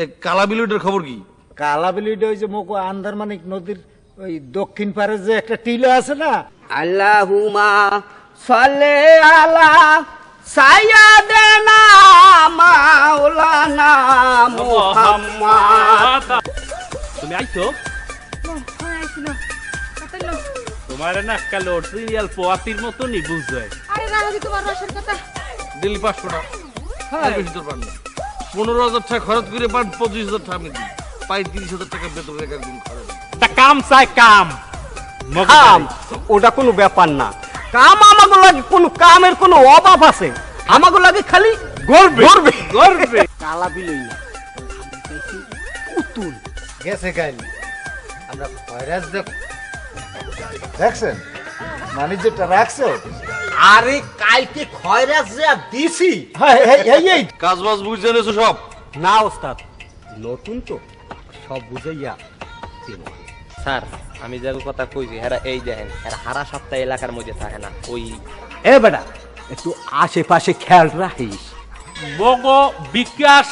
এ কালা বিলুটের খবর কি? কালাবিলিটা ওই যে মোকো আন্দারমানিক নদীর ওই দক্ষিণ পারে যে একটা টিলা আছে না? আল্লাহুমা সাল্লে আলা সাইয়াদেনা মাওলানা মুহাম্মদ। তুমি আইছো? তোমার না একটা অরিজিনাল পোয়াতির মতনই বুঝবে আরে রাহুল তোমার রসের কথা। দিল্লি পাঁচশো টাকা। আর বেশি তোর পান না। পনেরো হাজার টাকা খরচ করে পান পঁচিশ হাজার টাকা আমি দিই। পাই তিরিশ হাজার টাকা বেতন রেখে একদিন খরচ তা কাম চাই কাম। কাম? ওটা কোনো ব্যাপার না। কাম আমাকে লাগে কোনো কামের কোনো অভাব আছে। আমাকে লাগে খালি গর্বে গর্বে গর্বে কালাবিলই না। উতুল। গেছে গাইল আমরা ভাইরাস দেখ। দেখছেন? ম্যানেজারটা রাখছো আরে কালকে খয়রাজ যা দিছি। হ্যাঁ এই এই এই কাজ বাজ বুঝে এনেছো সব? না ওস্তাদ। নতুন তো। সব বুঝাইয়া স্যার আমি যে কথা কইছি হেরা এই দেখেন হেরা হারা সপ্তাহ এলাকার মধ্যে থাকে না ওই এ বেটা একটু আশেপাশে খেয়াল রাখিস। বগো বিকাশ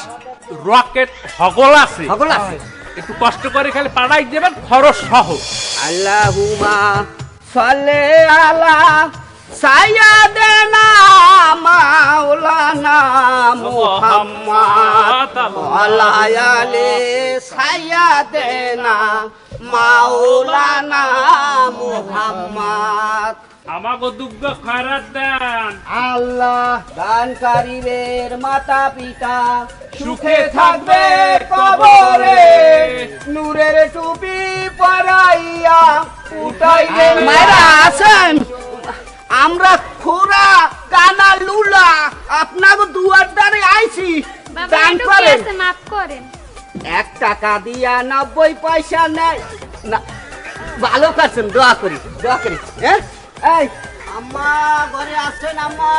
রকেট হগল আছে। সকল আছে। একটু কষ্ট করে খালি পাড়াই দেবেন খরচ সহ। আল্লাহুমা সাল্লে আলা সাইয়াদেনা মাওলানা মুহাম্মদ ওয়ালা আলি সাইয়াদেনা মাওলানা মুহাম্মদ। আমাকে দুগ্গ খয়রাত দেন। আল্লাহ দানকারীদের মাতা পিতা সুখে থাকবে কবরে। নূরের টুপি পরাইয়া উঠাইবে মারা আছেন আমরা খোরা কানা লুলা আপনাকে দুয়ার দ্বারে আইছি দান করেন। মাফ করেন। এক টাকা দিয়া নব্বই পয়সা নেয়। না ভালো কাছেন দোয়া করি দোয়া করি। হ্যাঁ এই আম্মা ঘরে আসছেন আম্মা?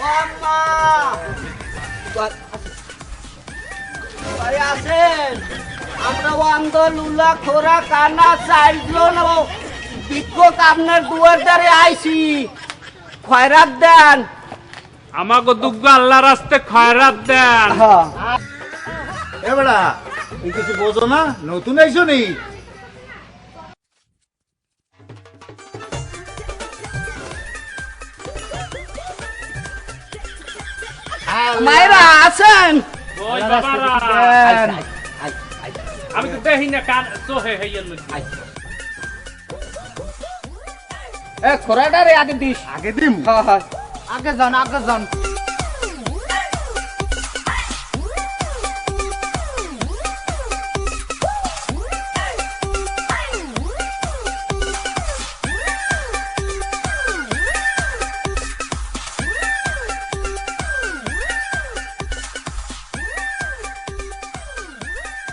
ও আম্মা। ঘরে আসেন আমরা অন্ধ লুলা খোরা কানা চাইল বিক্ষোভ আপনার দুয়ার দ্বারে আইছি। খয়রাত দেন। আমাকে দুগ্গ আল্লাহ রাস্তে খয়রাত দেন। হ্যাঁ। তুই কিছু বোঝো না? নতুন আইছো নি? মায়েরা আছেন? ওই বাবারা। দেন। আমি তো দেখি না কান চোহে হইয়ার মধ্যে। এ খোরাটারে আগে দিস। আগে দিম? হ্যাঁ হ্যাঁ। আগে যান আগে যান।